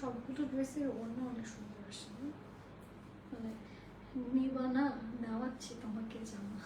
সবগুলো ড্রেসের অন্য অনেক সুন্দর আসে মানে নিবা না নেওয়াচ্ছি তোমাকে জামা।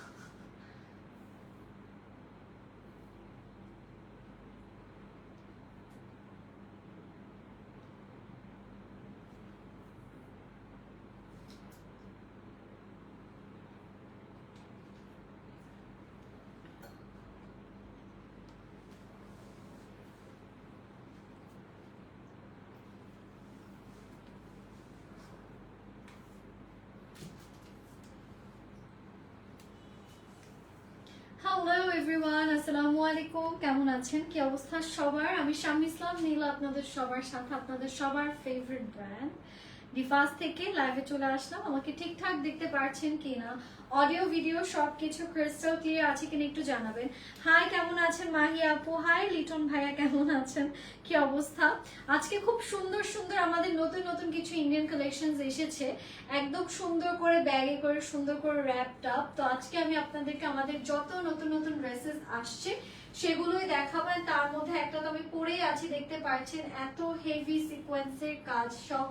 এভরিওয়ান আসসালামু আলাইকুম। কেমন আছেন? কি অবস্থা সবার? আমি শাম ইসলাম, নীলা আপনাদের সবার সাথে, আপনাদের সবার ফেভারিট ব্র্যান্ড ডিফাস থেকে লাইভে চলে আসলাম। আমাকে ঠিকঠাক দেখতে পারছেন কিনা? অডিও ভিডিও সব কিছু ক্রিস্টাল ক্লিয়ার আছে কিনা একটু জানাবেন। হাই কেমন আছেন মাহি আপু? হাই লিটন ভাইয়া, কেমন আছেন? কি অবস্থা? আজকে খুব সুন্দর সুন্দর আমাদের নতুন নতুন কিছু ইন্ডিয়ান কালেকশন এসেছে। একদম সুন্দর করে ব্যাগে করে, সুন্দর করে র্যাপড তো আজকে আমি আপনাদেরকে আমাদের যত নতুন নতুন ড্রেসেস আসছে সেগুলোই দেখাবেন। তার মধ্যে একটা তো আমি পরেই আছি, দেখতে পাচ্ছেন, এত হেভি সিকোয়েন্সের কাজ সহ।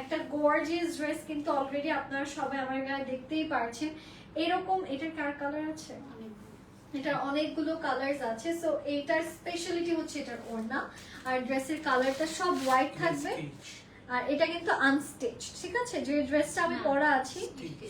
একটা গর্জিয়াস ড্রেস কিন্তু অলরেডি আপনারা সবাই আমার গায়ে দেখতেই পারছেন। এরকম, এটার কার কালার আছে? এটার অনেকগুলো কালার্স আছে। সো এইটার স্পেশালিটি হচ্ছে এটার ওড়না। আর ড্রেসের কালারটা সব হোয়াইট থাকবে। আর এটা কিন্তু আনস্টিচ ঠিক আছে? যে ড্রেসটা আমি না, পরা আছি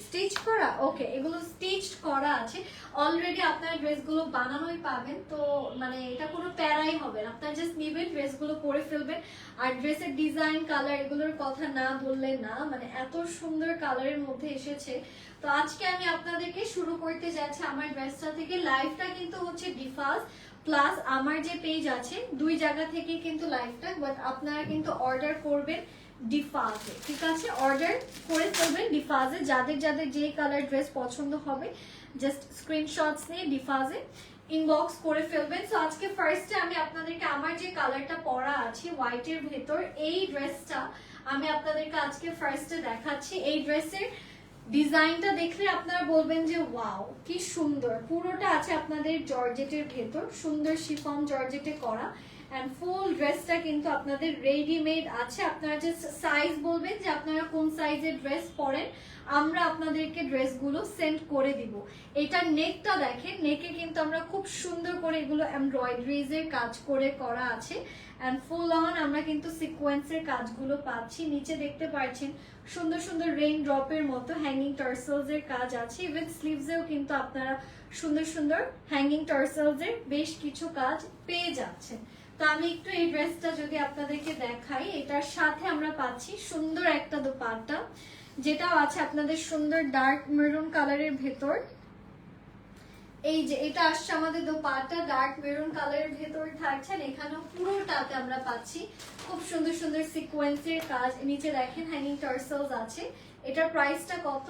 স্টিচ করা ওকে এগুলো স্টিচ করা আছে। অলরেডি আপনারা ড্রেসগুলো বানানোই পাবেন তো মানে এটা কোনো প্যারাই হবে না। আপনারা জাস্ট নেবেন ড্রেসগুলো পরে ফেলবেন। আর ড্রেসের ডিজাইন কালার এগুলোর কথা না বললে না মানে এত সুন্দর কালারের মধ্যে এসেছে। তো আজকে আমি আপনাদেরকে শুরু করতে যাচ্ছি আমার ড্রেসটা থেকে। লাইফটা কিন্তু হচ্ছে ডিফাস প্লাস আমার যে পেজ আছে দুই জায়গা থেকে কিন্তু লাইভটা বাট আপনারা কিন্তু অর্ডার করবেন। ডিফাজে ঠিক আছে? অর্ডার করে ফেলবেন ডিফাজে যাদের যাদের যে কালার ড্রেস পছন্দ হবে জাস্ট স্ক্রিনশটস নিয়ে ডিফাজে ইনবক্স করে ফেলবেন। সো আজকে ফার্স্টে আমি আপনাদেরকে আমার যে কালারটা পরা আছে হোয়াইটের ভেতর, এই ড্রেসটা আমি আপনাদেরকে আজকে ফার্স্টে দেখাচ্ছি। এই ড্রেসের ডিজাইনটা দেখলে আপনারা বলবেন যে ওয়াও কি সুন্দর। পুরোটা আছে আপনাদের জর্জেটের ভেতর, সুন্দর শিফন জর্জেটে করা। অ্যান্ড ফুল ড্রেসটা কিন্তু আপনাদের রেডিমেড আছে। আপনারা যে সাইজ বলবেন যে আপনারা কোন সাইজের ড্রেস পরেন, আমরা আপনাদেরকে ড্রেসগুলো সেন্ড করে দিব। এটার নেকটা দেখেন নেকে কিন্তু আমরা খুব সুন্দর করে এগুলো এমব্রয়ডারিজ এর কাজ করে করা আছে। অ্যান্ড ফুল অন আমরা কিন্তু সিকোয়েন্সের কাজগুলো পাচ্ছি। নিচে দেখতে পাচ্ছেন, সুন্দর সুন্দর রেইন ড্রপের মতো হ্যাঙ্গিং টার্সেলসের কাজ আছে। ইভেন স্লিভসেও কিন্তু আপনারা সুন্দর সুন্দর হ্যাঙ্গিং টার্সেলসের বেশ কিছু কাজ পেয়ে যাচ্ছেন। তো আমি একটু এই ড্রেসটা যদি আপনাদেরকে দেখাই, এটার সাথে আমরা পাচ্ছি সুন্দর একটা দোপাট্টা, যেটাও আছে আপনাদের সুন্দর ডার্ক মেরুন কালারের ভেতর। এই যে, এটা আসছে আমাদের দোপাট্টা ডার্ক মেরুন কালারের ভেতর থাকছে, আর এখানেও পুরোটাতে আমরা পাচ্ছি খুব সুন্দর সুন্দর সিকোয়েন্সের কাজ। নিচে দেখেন হ্যাঙ্গিং টার্সেলস আছে। এটার প্রাইসটা কত?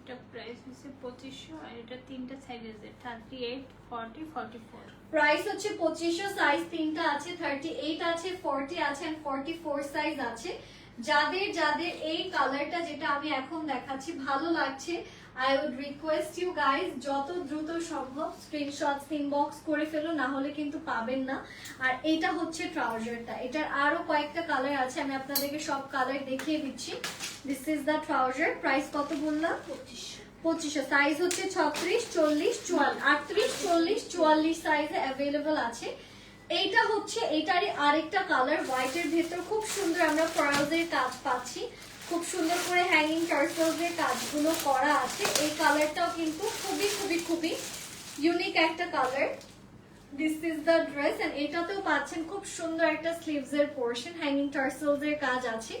এটা প্রাইস হচ্ছে পঁচিশশো, আর এটা তিনটা সাইজ আছে thirty eight forty forty four price হচ্ছে পঁচিশশো সাইজ তিনটা আছে থার্টি এইট আছে ফর্টি আছে অ্যান্ড ফর্টি ফোর সাইজ আছে। যাদের যাদের এই কালারটা যেটা আমি এখন দেখাচ্ছি, ভালো লাগছে I would request you guys যত দ্রুত সম্ভব স্ক্রিনশট ইনবক্স করে ফেলো, না হলে কিন্তু পাবেন না। আর এটা হচ্ছে ট্রাউজারটা এটার আরও কয়েকটা কালার আছে, আমি আপনাদেরকে সব কালার দেখিয়ে দিচ্ছি। This is the trouser price কত বললাম? পঁচিশশো। পঁচিশশো। সাইজ হচ্ছে ছত্রিশ, চল্লিশ, চুয়াল্লিশ। আটত্রিশ, চল্লিশ, চুয়াল্লিশ সাইজে অ্যাভেলেবল আছে। এইটা হচ্ছে এটারই আরেকটা কালার হোয়াইটের ভেতর খুব সুন্দর আমরা ফরাজের কাজ পাচ্ছি। খুব সুন্দর করে হ্যাঙ্গিং টার্সেলসের কাজগুলো করা আছে। এই কালারটাও কিন্তু খুবই খুবই খুবই ইউনিক একটা colour this is the dress and এটাতেও পাচ্ছেন খুব সুন্দর একটা স্লিভস এর পোর্শন হ্যাঙ্গিং টার্সেলস কাজ আছে।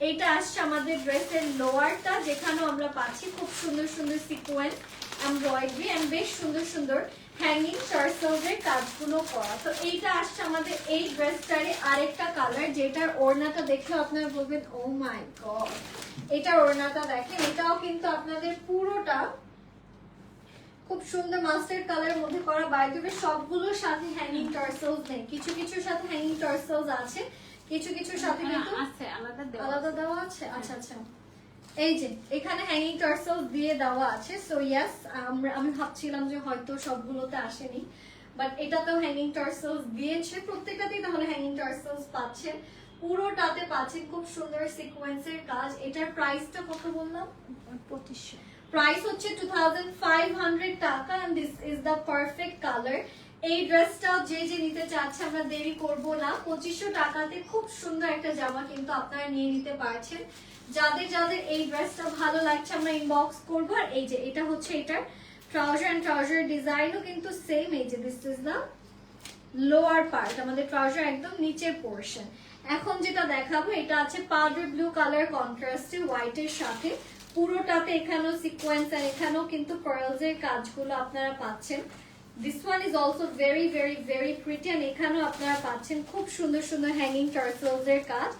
এটা আসছে আমাদের ড্রেসের লোয়ারটা যেখানেও আমরা পাচ্ছি খুব সুন্দর সুন্দর সিকোয়েন্স এমব্রয়ডারি এন্ড বেশ সুন্দর সুন্দর হ্যাঙ্গিং টার্সেলস কাজগুলো করা। তো এইটা আসছে আমাদের এই ড্রেসটারে আরেকটা কালার যেটার ওড়নাটা দেখে আপনারা বলবেন ও মাই গড এটার ওড়নাটা দেখেন, এটাও কিন্তু আপনাদের পুরোটা খুব সুন্দর মাস্টার্ড কালারের মধ্যে করা। বাইরে সবগুলোর সাথে হ্যাঙ্গিং টার্সেলস নেই। কিছু কিছুর সাথে হ্যাঙ্গিং টার্সেলস আছে। কিছু কিছুর সাথে কিন্তু আছে আলাদা দেওয়া আলাদা দেওয়া আছে? আচ্ছা আচ্ছা। এই যে এখানে হ্যাঙ্গিং টার্সেলস দিয়ে দেওয়া আছে। সো ইয়েস আমরা আমি ভাবছিলাম যে হয়তো সবগুলোতে আসেনি। বাট এটাতেও হ্যাঙ্গিং টার্সেলস দিয়েছে। প্রত্যেকটাতেই তাহলে হ্যাঙ্গিং টার্সেলস পাচ্ছে। পুরোটাতে পাচ্ছেন খুব সুন্দর সিকোয়েন্সের কাজ। এটার প্রাইসটা কত বললাম? পঁচিশশো। প্রাইস হচ্ছে টু থাউজেন্ড ফাইভ হান্ড্রেড টাকা। And this is the perfect colour এই ড্রেসটা যে যে নিতে চাচ্ছে, আমরা দেরি করব না। পঁচিশশো টাকাতে খুব সুন্দর একটা জামা কিন্তু আপনারা নিয়ে নিতে পারছেন। যাদের যাদের এই ড্রেসটা ভালো লাগছে, আমরা ইনবক্স করব। আর এই যে, এটা হচ্ছে এটার ট্রাউজার অ্যান্ড ট্রাউজার ডিজাইনও কিন্তু সেম এই যে this is the lower part আমাদের ট্রাউজার একদম নিচের পোর্শন এখন যেটা দেখাবো, এটা আছে পাউডার ব্লু কালার কন্ট্রাস্টে হোয়াইটের সাথে। পুরোটাতে এখানেও সিকোয়েন্স আর এখানেও কিন্তু পার্লস এর কাজগুলো আপনারা পাচ্ছেন। This one is also very very very pretty and এখানেও আপনারা পাচ্ছেন খুব সুন্দর সুন্দর হ্যাঙ্গিং টার্সেলস এর কাজ।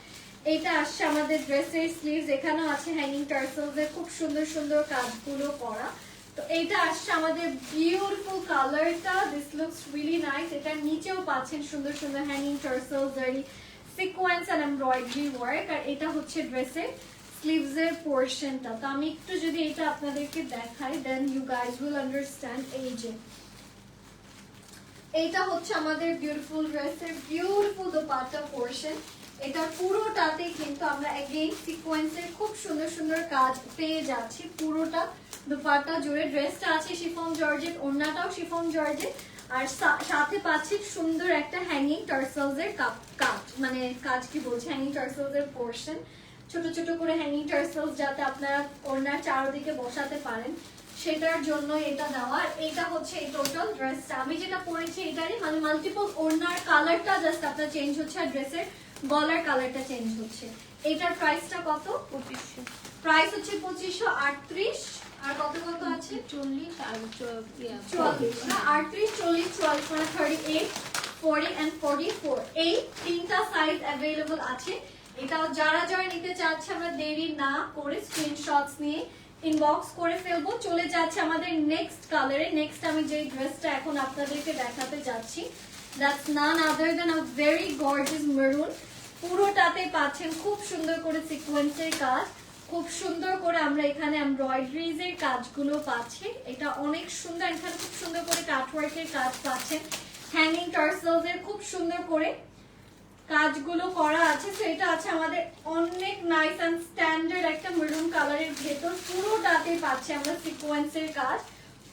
এটা আসছে আমাদের ড্রেসের স্লিভস এখানেও আছে হ্যাঙ্গিং টার্সেলস খুব সুন্দর সুন্দর কাজগুলো করা। তো এইটা আসছে আমাদের বিউটিফুল কালারটা দিস লুকস রিয়েলি নাইস এটার নিচেও পাচ্ছেন সুন্দর সুন্দর hanging tassels zari sequence and embroidery work আর এটা হচ্ছে ড্রেসের স্লিভস এর পোর্শনটা তো আমি একটু যদি এটা আপনাদেরকে দেখাই then you guys will understand এই যে এইটা হচ্ছে আমাদের বিউটিফুল ড্রেসের বিউটিফুল দোপাট্টা পোর্শন এটা পুরোটাতে কিন্তু আমরা এগেইন সিকোয়েন্সের খুব সুন্দর সুন্দর কাজ পেয়ে যাচ্ছি। পুরোটা দোপাট্টা জুড়ে ড্রেসটা আছে শিফন জর্জেট, ওড়নাটাও শিফন জর্জেট। আর সাথে পাচ্ছি সুন্দর একটা হ্যাঙ্গিং টার্সেলস এর কাজ। মানে কাজ কি বলছে? হ্যাঙ্গিং টার্সেলস এর পোর্শন ছোট ছোট করে হ্যাঙ্গিং টার্সেলস যাতে আপনারা ওড়নার চারদিকে বসাতে পারেন। সেটার জন্য এটা দেওয়া। এটা হচ্ছে এই টোটাল ড্রেসটা আমি যেটা পরেছি এটারই মানে মাল্টিপল ওড়নার কালারটা জাস্ট আপনার চেঞ্জ হচ্ছে আর ড্রেসের গলার কালারটা চেঞ্জ হচ্ছে। এটার প্রাইসটা কত? পঁচিশশো। প্রাইস হচ্ছে পঁচিশশো আটত্রিশ। আর কত কত আছে? চল্লিশ আর চুয়াল্লিশ। আটত্রিশ চল্লিশ চুয়াল্লিশ মানে thirty eight forty and forty four এই তিনটা সাইজ অ্যাভেলেবল আছে। এটাও যারা যারা নিতে চাচ্ছে আমরা দেরি না করে স্ক্রিনশটস নিয়ে ইনবক্স করে ফেলব। চলে যাচ্ছে আমাদের নেক্সট কালারে নেক্সট আমি যে ড্রেসটা এখন আপনাদেরকে দেখাতে যাচ্ছি that's none other than a very gorgeous maroon পুরোটাতে পাচ্ছেন খুব সুন্দর করে সিকোয়েন্সের কাজ, খুব সুন্দর করে আমরা এখানে এমব্রয়ডারিজ এর কাজগুলো পাচ্ছি। এটা অনেক সুন্দর, এখানে খুব সুন্দর করে কাটওয়ার্কের কাজ পাচ্ছেন। হ্যাঙ্গিং টার্সেলস এর খুব সুন্দর করে কাজগুলো করা আছে তো এটা আছে আমাদের অনেক নাইস অ্যান্ড স্ট্যান্ডার্ড একটা মেরুন কালারের ভেতর। পুরোটাতে পাচ্ছি আমরা সিকোয়েন্সের কাজ।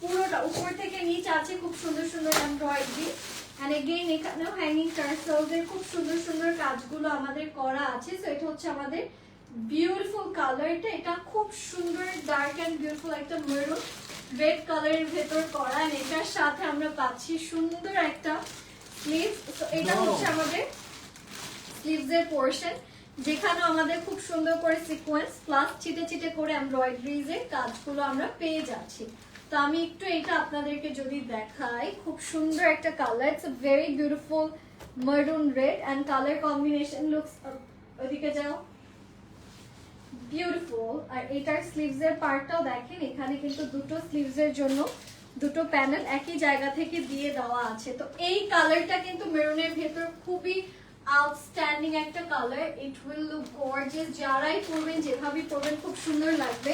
পুরোটা উপর থেকে নিচ আছে খুব সুন্দর সুন্দর এমব্রয়ডারি অ্যান্ড এগেইন এখানেও হ্যাঙ্গিং টার্সেলস খুব সুন্দর সুন্দর কাজগুলো আমাদের করা আছে। তো এটা হচ্ছে আমাদের বিউটিফুল কালারটা এটা খুব সুন্দর ডার্ক অ্যান্ড বিউটিফুল একটা মেরুন রেড কালারের ভেতর করা। এটার সাথে আমরা পাচ্ছি সুন্দর একটা স্লিভ এটা হচ্ছে আমাদের স্লিভস এর পোর্শন যেখানে আমাদের খুব সুন্দর করে সিকোয়েন্স প্লাস ছিটে ছিটে করে এমব্রয়ডারিজ এর কাজগুলো আমরা পেয়ে যাচ্ছি। তো আমি একটু এটা আপনাদেরকে যদি দেখাই, খুব সুন্দর একটা colour it's very beautiful maroon red and colour combination looks ওদিকে যাও। বিউটিফুল আর এটার স্লিভস এর পার্টটাও দেখেন, এখানে কিন্তু দুটো স্লিভস এর জন্য দুটো প্যানেল একই জায়গা থেকে দিয়ে দেওয়া আছে। তো এই কালারটা কিন্তু মেরুনের ভেতর খুবই আউটস্ট্যান্ডিং একটা colour it will look gorgeous যারাই পরবেন, যেভাবে পরবেন, খুব সুন্দর লাগবে।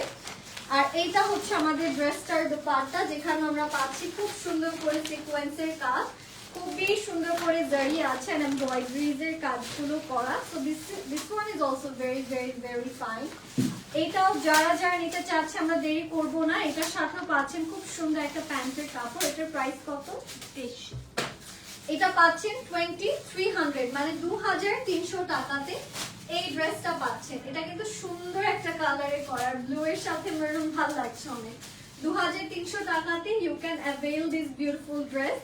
আর এইটা হচ্ছে আমাদের ড্রেসটার দোপাট্টা, যেখানে আমরা পাচ্ছি খুব সুন্দর করে সিকোয়েন্সের কাজ। খুবই সুন্দর করে জারি আছে embroideries এর কাজগুলো করা। So this this one is also very very very fine. এটাও যারা যারা নিতে চাচ্ছে, আমরা দেরি করব না। এটার সাথেও পাচ্ছেন খুব সুন্দর একটা প্যান্টের কাপড়। এটার প্রাইস কত? তেইশশো এটা পাচ্ছেন টোয়েন্টি থ্রি হান্ড্রেড মানে দু হাজার তিনশো টাকাতে এই ড্রেসটা পাচ্ছেন। এটা কিন্তু সুন্দর একটা কালারে করা ব্লু এর সাথে মেরুন ভালো লাগছে অনেক। দু হাজার তিনশো টাকাতে you can avail this beautiful dress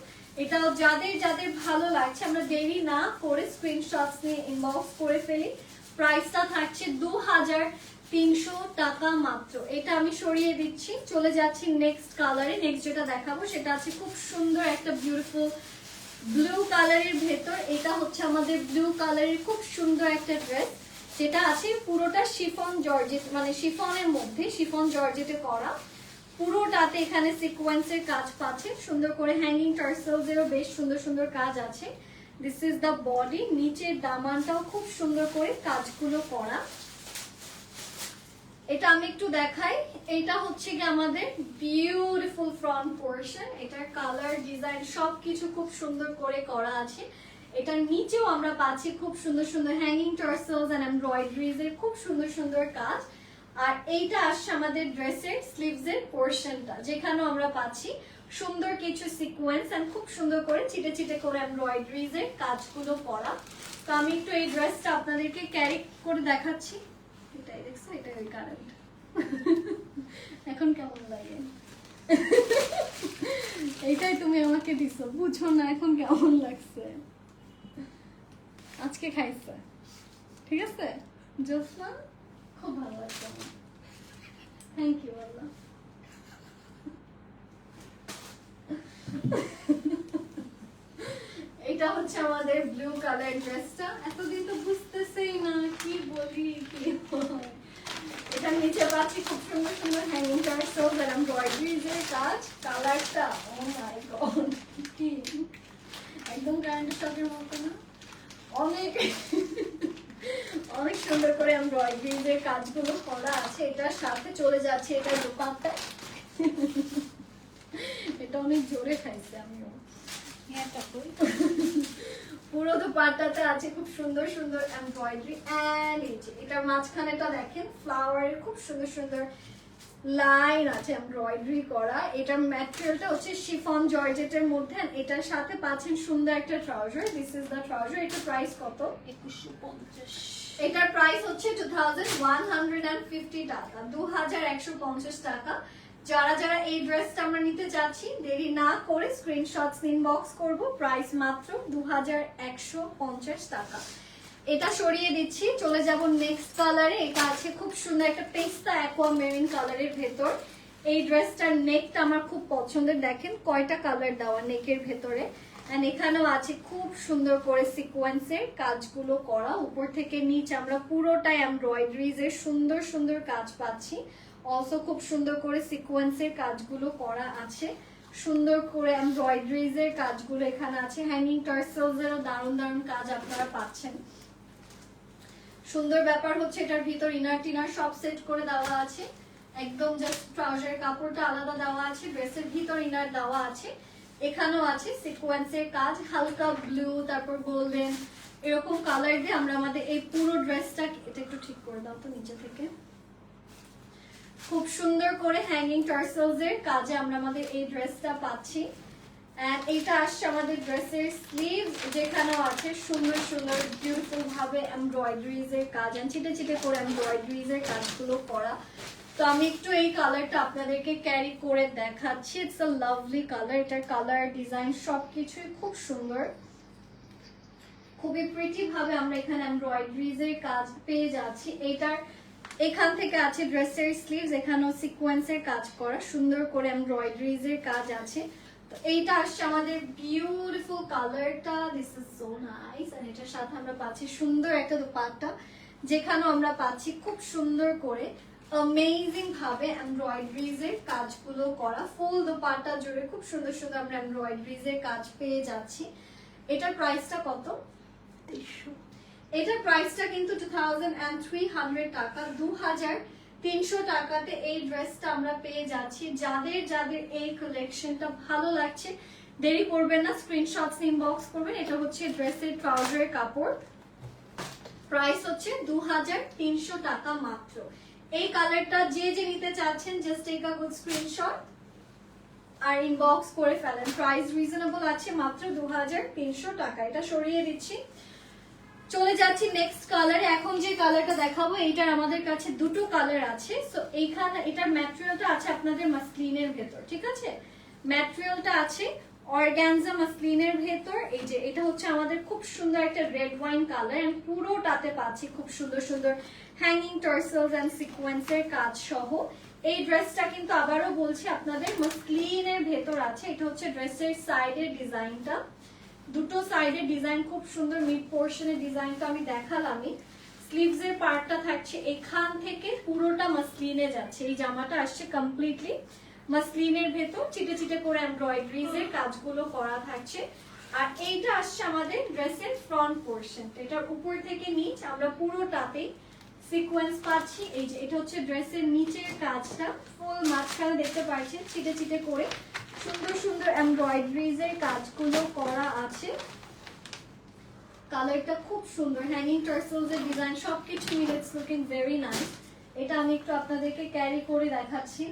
এটাও যাদের যাদের ভালো লাগছে, আমরা দেরি না করে স্ক্রিনশটস নিয়ে ইনবক্স করে ফেলি। প্রাইসটা থাকছে দু হাজার তিনশো টাকা মাত্র। এটা আমি সরিয়ে দিচ্ছি, চলে যাচ্ছি নেক্সট কালারে নেক্সট যেটা দেখাবো, সেটা আছে খুব সুন্দর একটা বিউটিফুল ব্লু কালারের ভেতর, এটা হচ্ছে আমাদের ব্লু কালারের খুব সুন্দর একটা ড্রেস যেটা আছে পুরোটা শিফন জর্জেট মানে শিফনের মধ্যে শিফন জর্জেটে করা। পুরোটাতে এখানে সিকোয়েন্সের কাজ পাচ্ছে, সুন্দর করে হ্যাঙ্গিং টার্সেলস এরও বেশ সুন্দর সুন্দর কাজ আছে। দিস ইজ দ্য বডি নিচের দামানটাও খুব সুন্দর করে কাজগুলো করা। এটা আমি একটু দেখাই। এটা হচ্ছে কি আমাদের বিউটিফুল ফ্রন্ট পোর্শন এটার কালার ডিজাইন সবকিছু খুব সুন্দর করে করা আছে। এটার নিচেও আমরা পাচ্ছি খুব সুন্দর সুন্দর হ্যাঙ্গিং টার্সেলস এন্ড এমব্রয়ডারিজ এর খুব সুন্দর সুন্দর কাজ। আর এইটা আসছে আমাদের ড্রেসের স্লিভস এর পোর্শনটা যেখানেও আমরা পাচ্ছি সুন্দর কিছু সিকোয়েন্স এন্ড খুব সুন্দর করে চিটে চিটে করে এমব্রয়ডারিজ এর কাজগুলো করা। তো আমি একটু এই ড্রেসটা আপনাদেরকে ক্যারি করে দেখাচ্ছি। এটাই দেখছ? এটাই ওই কারেন্ট এখন কেমন লাগে? এইটাই তুমি আমাকে দিছো, বুঝো না এখন কেমন লাগছে। আজকে খাইছে। ঠিক আছে? জোসনা? খুব ভালো লাগছে আমার। Thank you Allah. এটা হচ্ছে আমাদের ব্লু কালার ড্রেসটা এতদিন তো বুঝতেছেই না কি বলি, কি এটার নিচে পাচ্ছি খুব সুন্দর সুন্দর হ্যাঙ্গিং টার্সেলস আর এমব্রয়ডারিজ এর কাজ। কালারটা ও মাই গড কি একদম কারেন্ট শকের মতো না। অনেক অনেক সুন্দর করে এমব্রয়ডারিজ এর কাজগুলো করা আছে। এটার সাথে চলে যাচ্ছে এটা দোকানটা এটা অনেক জোরে খাইছে আমিও। এটা পুরো দোপাট্টাতে আছে খুব সুন্দর সুন্দর এমব্রয়ডারি এই যে এটার মাঝখানেটা দেখেন ফ্লাওয়ারের খুব সুন্দর সুন্দর লাইন আছে এমব্রয়ডারি করা। এটার ম্যাটেরিয়ালটা হচ্ছে শিফন জর্জেটের মধ্যে এটার সাথে পাচ্ছেন সুন্দর একটা trouser this is the trouser এটার প্রাইস কত? একুশশো পঞ্চাশ। এটার প্রাইস হচ্ছে two thousand one hundred and fifty টাকা দু হাজার একশো পঞ্চাশ টাকা। যারা যারা এই ড্রেসটা আমরা নিতে চাচ্ছি দেরি না করে স্ক্রিনশটস ইনবক্স করব। প্রাইস মাত্র দু হাজার একশো পঞ্চাশ টাকা। এটা সরিয়ে দিচ্ছি, চলে যাব নেক্সট কালারে এটা আছে খুব সুন্দর একটা পেস্তা অ্যাকোয়া মেরিন কালারের ভেতর। এই ড্রেসটার নেকটা আমার খুব পছন্দের। দেখেন কয়টা কালার দেওয়া নেকের ভেতরে। এন্ড এখানেও আছে খুব সুন্দর করে সিকোয়েন্সের কাজগুলো করা। উপর থেকে নিচ আমরা পুরোটাই এমব্রয়ডারিজ এর সুন্দর সুন্দর কাজ পাচ্ছি। অলসো খুব সুন্দর করে সিকোয়েন্সের কাজগুলো করা আছে। সুন্দর করে এমব্রয়ডারিজ এর কাজগুলো এখানে আছে। হ্যাঙ্গিং টার্সেলস এরও দারুণ দারুণ কাজ আপনারা পাচ্ছেন। সুন্দর ব্যাপার হচ্ছে এটার ভিতর ইনার টিনার সব সেট করে দেওয়া আছে। একদম জাস্ট ট্রাউজারের কাপড়টা আলাদা দেওয়া আছে ড্রেসের ভিতর ইনার দেওয়া আছে। এখানেও আছে সিকোয়েন্সের কাজ, হালকা ব্লু তারপর গোল্ডেন এরকম কালার দিয়ে আমরা আমাদের এই পুরো ড্রেসটা এটা একটু ঠিক করে দাও তো নিচে থেকে। খুব সুন্দর করে হ্যাঙ্গিং টার্সেলস এর কাজে আমরা আমাদের এই ড্রেসটা পাচ্ছি। এইটা আসছে আমাদের ড্রেসের স্লিভ যেখানেও আছে সুন্দর সুন্দর বিউটিফুল ভাবে এমব্রয়ডারিজ এর কাজ চিটে চিটে করে এমব্রয়ডারিজ এর কাজগুলো করা। তো আমি একটু এই কালারটা আপনাদেরকে ক্যারি করে দেখাচ্ছি। ইটস আ লাভলি কালার এটার কালার ডিজাইন সবকিছুই খুব সুন্দর। খুবই প্রিটি ভাবে আমরা এখানে এমব্রয়ডারিজ এর কাজ পেয়ে যাচ্ছি। এটার এখান থেকে আছে ড্রেসের স্লিভস এখানেও সিকোয়েন্সের কাজ করা, সুন্দর করে এমব্রয়ডারিজ এর কাজ আছে। তো এইটা আসছে আমাদের বিউটিফুল কালারটা দিস ইজ সো নাইস আর এটার সাথে আমরা পাচ্ছি সুন্দর একটা দোপাট্টা, যেখানেও আমরা পাচ্ছি খুব সুন্দর করে অ্যামেজিং ভাবে এমব্রয়ডারিজ এর কাজগুলো করা ফুল দোপাট্টা জুড়ে খুব সুন্দর সুন্দর আমরা এমব্রয়ডারিজ এর কাজ পেয়ে যাচ্ছি। এটার প্রাইসটা কত? তেইশশো। এটার প্রাইসটা কিন্তু টু টাকা। দু তিনশো টাকাতে এই ড্রেসটা আমরা পেয়ে যাচ্ছি। যাদের যাদের এই কালেকশনটা ভালো লাগছে, দেরি করবেন না স্ক্রিনশটস ইনবক্স করবেন। এটা হচ্ছে ড্রেসের ট্রাউজারের কাপড়। প্রাইস হচ্ছে দু হাজার তিনশো টাকা মাত্র। এই কালারটা যে যে নিতে চাচ্ছেন just take a good screenshot R inbox করে ফেলেন। প্রাইস রিজনেবল আছে মাত্র দু হাজার তিনশো টাকা। এটা সরিয়ে দিচ্ছি। চলে যাচ্ছি নেক্সট কালারে এখন যে কালারটা দেখাবো, এইটার আমাদের কাছে দুটো কালার আছে। সো এইখানে, এটার ম্যাটেরিয়ালটা আছে আপনাদের মাসলিনের ভেতর, ঠিক আছে? ম্যাটেরিয়ালটা আছে অর্গ্যানজা মাসলিনের ভেতর। এই যে, এটা হচ্ছে আমাদের খুব সুন্দর একটা রেড ওয়াইন কালার এন্ড পুরোটাতে পাচ্ছি খুব সুন্দর সুন্দর হ্যাঙ্গিং টার্সেলস এন্ড সিকোয়েন্সের কাজ সহ। এই ড্রেসটা কিন্তু আবারও বলছি, আপনাদের মাসলিনের ভেতর আছে। এটা হচ্ছে ড্রেসের সাইডের ডিজাইনটা দুটো সাইডের ডিজাইন খুব সুন্দর মিড পোর্শনের ডিজাইনটা আমি দেখালামই। স্লিভস এর পার্টটা থাকছে এখান থেকে পুরোটা মাসলিনে যাচ্ছে। এই জামাটা আসছে কমপ্লিটলি মাসলিনের ভেতর, চিটে চিটে করে এমব্রয়ডারিজ এর কাজগুলো করা থাকছে। আর এইটা আসছে আমাদের ড্রেসের ফ্রন্ট পোর্শন এটার উপর থেকে নিচ আমরা পুরোটাতেই সিকোয়েন্স পাচ্ছি। এই যে, এটা হচ্ছে ড্রেসের নিচের কাজটা। ফুল মাঝখানে দেখতে পাচ্ছেন চিটে চিটে করে সুন্দর সুন্দর এমব্রয়ডারিজ এর কাজগুলো করা আছে। কালারটা খুব সুন্দর হ্যাঙ্গিং টার্সেলস এর ডিজাইন সবকিছু মিলে ইটস লুকিং ভেরি নাইস এটা আমি একটু আপনাদেরকে ক্যারি করে দেখাচ্ছি।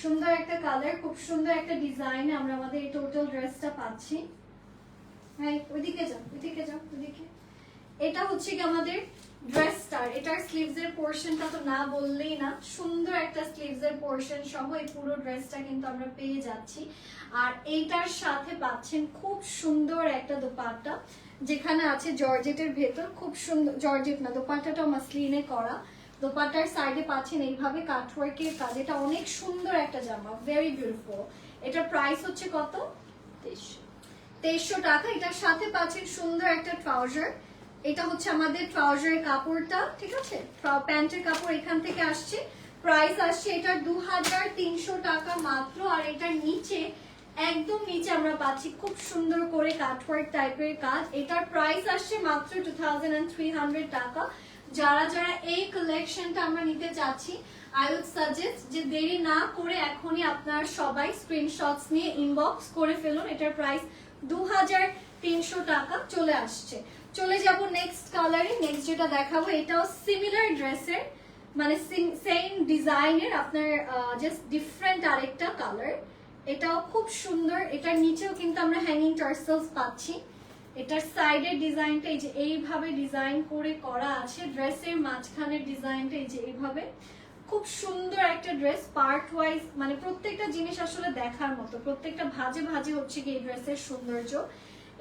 সুন্দর একটা কালার খুব সুন্দর একটা ডিজাইনে আমরা আমাদের এই টোটাল ড্রেসটা পাচ্ছি। হ্যাঁ ওইদিকে যাও ওইদিকে যাও, ওইদিকে। এটা হচ্ছে কি আমাদের ড্রেসটার এটার স্লিভস এর পোর্শনটা তো না বললেই না, সুন্দর একটা স্লিভস এর পোর্শন সহ এই পুরো ড্রেসটা কিন্তু আমরা পেয়ে যাচ্ছি। আর এইটার সাথে পাচ্ছেন খুব সুন্দর একটা দোপাট্টা, যেখানে আছে জর্জেটের ভেতর, খুব সুন্দর, জর্জেট না, দোপাট্টাটাও মাসলিনে করা। দোপাট্টার সাইডে পাচ্ছেন এইভাবে কাঠওয়ার্কের কাজ, এটা অনেক সুন্দর একটা জামা ভেরি বিউটিফুল এটার প্রাইস হচ্ছে কত? তেইশশো। তেইশশো টাকা। এটার সাথে পাচ্ছেন সুন্দর একটা ট্রাউজার এটা হচ্ছে আমাদের ট্রাউজারের কাপড়টা, ঠিক আছে? প্যান্টের কাপড় এখান থেকে আসছে। প্রাইস আসছে এটার দু হাজার তিনশো টাকা মাত্র। আর এটার নিচে, একদম নিচে আমরা পাচ্ছি খুব সুন্দর করে কাঠওয়ার্ক টাইপের কাজ। এটার প্রাইস আসছে মাত্র টু টাকা। যারা যারা এই কালেকশনটা আমরা নিতে চাচ্ছি আই উড সাজেস্ট যে দেরি না করে এখনই আপনার সবাই স্ক্রিনশটস নিয়ে ইনবক্স করে ফেলুন। এটার প্রাইস দু হাজার তিনশো টাকা চলে আসছে। চলে যাব নেক্সট কালারে নেক্সট যেটা দেখাবো, এটাও সিমিলার ড্রেসের মানে সেম ডিজাইনের আপনার জাস্ট ডিফারেন্ট আরেকটা কালার এটাও খুব সুন্দর, এটার নিচেও কিন্তু আমরা হ্যাঙ্গিং টার্সেলস পাচ্ছি। এটার সাইডের ডিজাইনটা এই যে এইভাবে ডিজাইন করে করা আছে ড্রেসের মাঝখানের ডিজাইনটা এই যে এইভাবে। খুব সুন্দর একটা ড্রেস পার্ট ওয়াইজ মানে প্রত্যেকটা জিনিস আসলে দেখার মতো। প্রত্যেকটা ভাজে ভাজে হচ্ছে কি এই ড্রেসের সৌন্দর্য।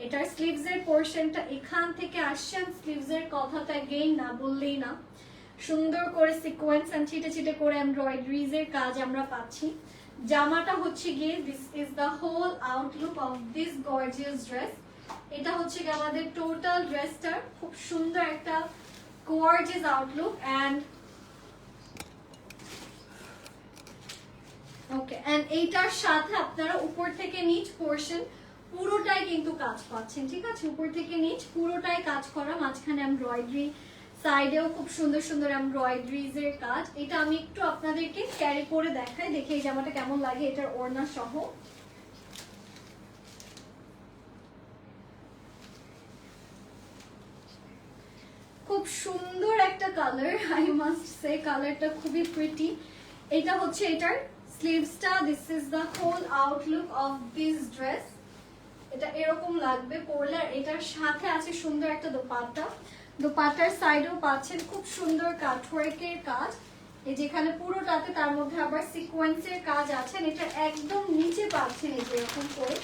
এটার স্লিভস এর পোর্শনটা এখান থেকে আসছে স্লিভস এর কথাটা গেইন না বললেই না। সুন্দর করে সিকোয়েন্স এন্ড ছিটে ছিটে করে এমব্রয়ডারিজ এর কাজ আমরা পাচ্ছি। জামাটা হচ্ছে গিয়ে this is the whole outlook of this gorgeous dress এটা হচ্ছে গিয়ে আমাদের টোটাল ড্রেসটার খুব সুন্দর একটা gorgeous outlook and okay and এইটার সাথে আপনারা উপর থেকে নিচ পোর্শন পুরোটাই কিন্তু কাজ পাচ্ছেন, ঠিক আছে? উপর থেকে নিচ পুরোটাই কাজ করা, মাঝখানে এমব্রয়ডারি সাইডেও খুব সুন্দর সুন্দর এমব্রয়ডারিজ এর কাজ। এটা আমি একটু আপনাদেরকে ক্যারি করে দেখাই, দেখে এই জামাটা কেমন লাগে, এটার ওড়না সহ। খুব সুন্দর একটা কালার আই মাস্ট সে কালারটা খুবই প্রিটি এটা হচ্ছে এটার স্লিভসটা this is the whole outlook of this dress এটা এরকম লাগবে, পরলে এটার সাথে আছে সুন্দর একটা দোপাট্টা। দোপাট্টার সাইডেও পাচ্ছেন খুব সুন্দর কাঠওয়ার্কের কাজ। এই যেখানে পুরোটাতে তার মধ্যে আবার সিকোয়েন্সের কাজ আছেন এটা একদম নিচে পাচ্ছেন এই যে এরকম করে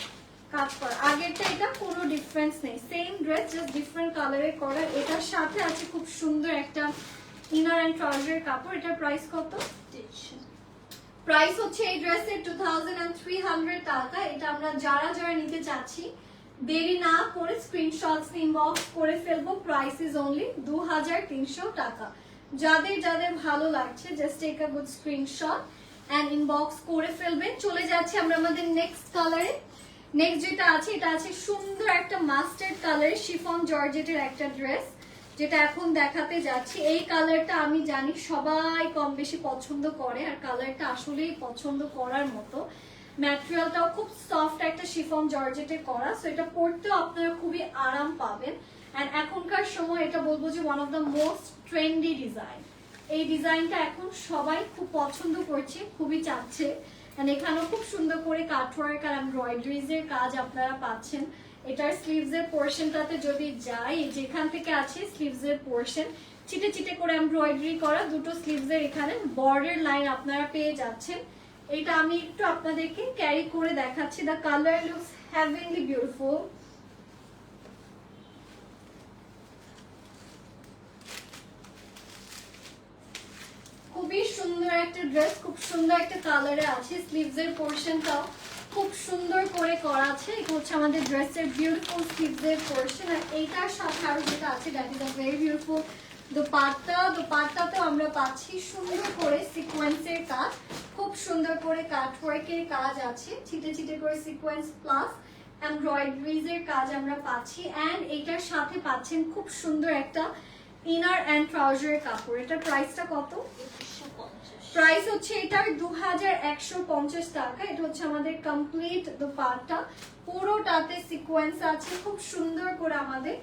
কাজ করা। আগেরটা এটা কোনো ডিফারেন্স নেই। সেম ড্রেস জাস্ট ডিফারেন্ট কালারের করা। এটার সাথে আছে খুব সুন্দর একটা ইনার অ্যান্ড ট্রাউজারের কাপড়। এটার প্রাইস কত? প্রাইস হচ্ছে এই ড্রেসের টু টাকা। এটা আমরা যারা যারা নিতে চাচ্ছি, দেরি না করে স্ক্রিনশটস ইনবক্স করে ফেলব প্রাইস ইজ অনলি দু হাজার তিনশো টাকা। যাদের যাদের ভালো লাগছে just take a good screenshot and inbox করে ফেলবেন। চলে যাচ্ছে আমরা আমাদের নেক্সট কালারে নেক্সট যেটা আছে, এটা আছে সুন্দর একটা মাস্টার্ড কালারের শিফন, জর্জেটের একটা ড্রেস যেটা এখন দেখাতে যাচ্ছি, এই কালারটা আমি জানি সবাই কম বেশি পছন্দ করে, আর কালারটা আসলেই পছন্দ করার মতো। ম্যাটেরিয়ালটাও খুব সফট একটা শিফন জর্জেটে করা সো এটা পরতেও আপনারা খুবই আরাম পাবেন। অ্যান্ড এখনকার সময় এটা বলব যে one of the most trendy design এই ডিজাইনটা এখন সবাই খুব পছন্দ করছে, খুবই চাচ্ছে। এখানেও খুব সুন্দর করে কাঠওয়ার্ক আর এমব্রয়ডারিজ এর কাজ আপনারা পাচ্ছেন। এটার স্লিভস এর পোর্শনটাতে যদি যাই, যেখান থেকে আছে স্লিভস এর পোর্শন চিটে চিটে করে এমব্রয়ডারি করা দুটো স্লিভস এর এখানে বর্ডার লাইন আপনারা পেয়ে যাচ্ছেন। এটা আমি একটু আপনাদেরকে ক্যারি করে দেখাচ্ছি। The colour looks heavenly beautiful খুবই সুন্দর একটা ড্রেস খুব সুন্দর একটা কালারে আছে স্লিভস এর পোর্শনটাও খুব সুন্দর করে করা আছে। এটা হচ্ছে আমাদের ড্রেসের বিউটিফুল স্লিভস এর পোর্শন আর এইটার সাথে আরও যেটা আছে that is a very beautiful dupatta. দোপাট্টাতেও আমরা পাচ্ছি সুন্দর করে সিকোয়েন্সের কাজ। খুব সুন্দর করে কাটওয়ার্কের কাজ আছে, ছিটে ছিটে করে সিকোয়েন্স প্লাস এমব্রয়ডারিজ এর কাজ আমরা পাচ্ছি। অ্যান্ড এইটার সাথে পাচ্ছেন খুব সুন্দর একটা ইনার অ্যান্ড ট্রাউজারের কাপড়। এটার প্রাইসটা কত? প্রাইস হচ্ছে এটার দু হাজার একশো পঞ্চাশ টাকা। এটা হচ্ছে আমাদের কমপ্লিট দোপাট্টা। পুরোটাতে সিকোয়েন্স আছে, খুব সুন্দর করে আমাদের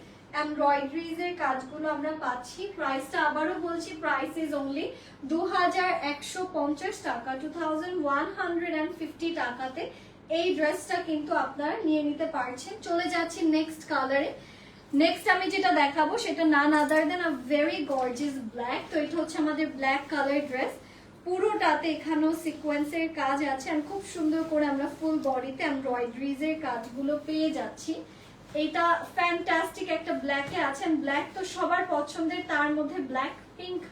এমব্রয়ডারিজ এর কাজগুলো আমরা পাচ্ছি। প্রাইসটা আবারও বলছি প্রাইস ইজ অনলি দু হাজার একশো পঞ্চাশ টাকা। টু টাকাতে এই ড্রেসটা কিন্তু আপনারা নিয়ে নিতে পারছেন। চলে যাচ্ছি নেক্সট কালারে নেক্সট আমি যেটা দেখাবো, সেটা none other than a very gorgeous black তো এটা হচ্ছে আমাদের ব্ল্যাক কালার ড্রেস পুরোটাতে এখানেও সিকোয়েন্সের কাজ আছে আর খুব সুন্দর করে আমরা ফুল বডিতে এমব্রয়ডারিজ এর কাজগুলো পেয়ে যাচ্ছি। এটা ফ্যান্টাস্টিক একটা ব্ল্যাকে আছে ব্ল্যাক তো সবার পছন্দের, তার মধ্যে ব্ল্যাক পিঙ্ক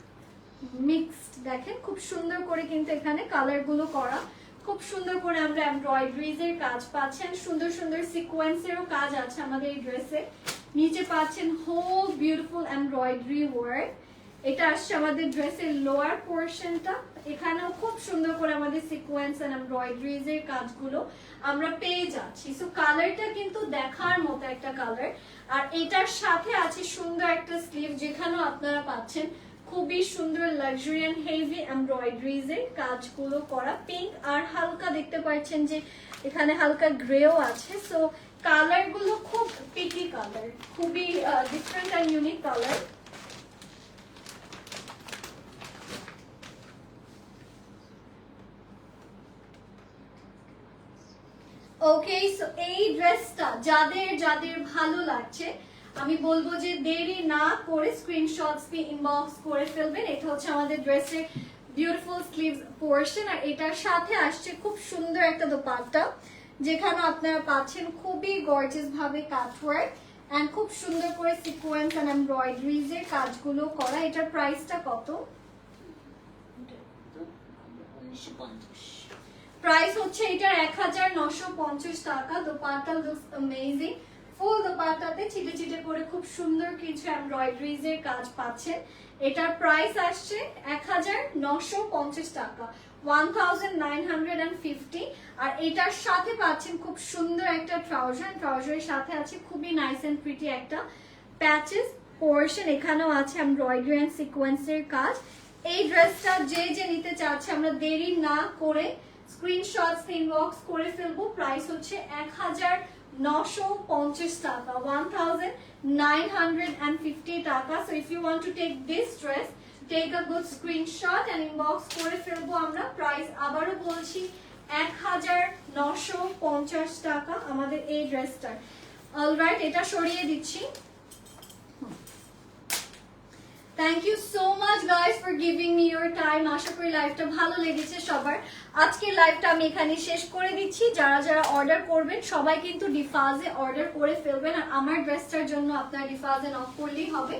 মিক্সড দেখেন? খুব সুন্দর করে কিন্তু এখানে কালারগুলো করা। খুব সুন্দর করে আমরা এমব্রয়ডারিজ এর কাজ পাচ্ছেন সুন্দর সুন্দর সিকোয়েন্সেরও কাজ আছে আমাদের এই ড্রেসে নিচে পাচ্ছেন হোল বিউটিফুল এমব্রয়ডারি ওয়ার্ক এটা আসছে আমাদের ড্রেসের লোয়ার পোর্শনটা এখানেও খুব সুন্দর করে আমাদের সিকোয়েন্স এন্ড এমব্রয়ডারিজ এর কাজগুলো আমরা পেয়ে যাচ্ছি। সো কালারটা কিন্তু দেখার মতো একটা কালার আর এটার সাথে আছে সুন্দর একটা স্লিভ যেখানেও আপনারা পাচ্ছেন খুবই সুন্দর লাক্সারিয়ান হেভি এমব্রয়ডারিজ এর কাজগুলো করা। পিঙ্ক আর হালকা দেখতে পাচ্ছেন যে এখানে হালকা গ্রেও আছে। সো কালারগুলো খুব পিকি কালার খুবই different and unique colour okay so এই ড্রেসটা যাদের যাদের ভালো লাগছে, আমি বলব যে দেরি না করে স্ক্রিনশটস দিয়ে ইনবক্স করে ফেলবেন। এটা হচ্ছে আমাদের ড্রেসের বিউটিফুল স্লিভস পোর্শন আর এটার সাথে আসছে খুব সুন্দর একটা দোপাট্টা, যেখানে আপনারা পাচ্ছেন খুবই গর্জিয়াস ভাবে কাটওয়ার্ক এন্ড খুব সুন্দর করে সিকোয়েন্স এন্ড এমব্রয়ডারিজ এর কাজগুলো করা। এটার প্রাইসটা কত? উনিশশো পঞ্চাশ। প্রাইস হচ্ছে এটার এক হাজার নশো পঞ্চাশ টাকা। দোপাট্টা লুকস অ্যামেজিং ফুল দোপাট্টাতে ছিটে ছিটে করে খুব সুন্দর কিছু এমব্রয়ডারিজ এর কাজ পাচ্ছেন এটার প্রাইস আসছে এক হাজার নশো পঞ্চাশ টাকা, one thousand nine hundred and fifty. আর এটার সাথে পাচ্ছেন খুব সুন্দর একটা ট্রাউজার ট্রাউজারের সাথে আছে খুবই নাইস অ্যান্ড প্রিটি একটা প্যাচেস পোর্শন এখানেও আছে এমব্রয়ডারি অ্যান্ড সিকোয়েন্সের কাজ। এই ড্রেসটা যে যে নিতে চাচ্ছে, আমরা দেরি না করে স্ক্রিনশটস ইনবক্স করে ফেলব। প্রাইস হচ্ছে এক হাজার নশো পঞ্চাশ টাকা, one thousand nine hundred and fifty টাকা। So if you want to take this dress take a good screenshot and inbox করে ফেলব আমরা। প্রাইস আবারও বলছি এক হাজার নশো পঞ্চাশ টাকা আমাদের এই ড্রেসটার অলরাইট এটা সরিয়ে দিচ্ছি। Thank you so much guys for giving me your time আশা করি লাইভটা ভালো লেগেছে সবার। আজকের লাইভটা আমি এখানে শেষ করে দিচ্ছি। যারা যারা অর্ডার করবেন, সবাই কিন্তু ডিফাজে অর্ডার করে ফেলবেন। আর আমার ড্রেসটার জন্য আপনার ডিফাজে নক করলেই হবে।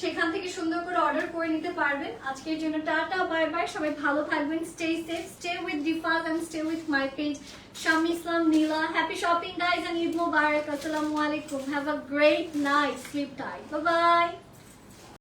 সেখান থেকে সুন্দর করে অর্ডার করে নিতে পারবেন। আজকের জন্য টাটা বাই বাই সবাই ভালো থাকবেন stay safe stay with ডিফাজ and stay with my page Shami Islam Nila happy shopping guys and Eid Mubarak আসসালামু আলাইকুম have a great night sleep tight bye bye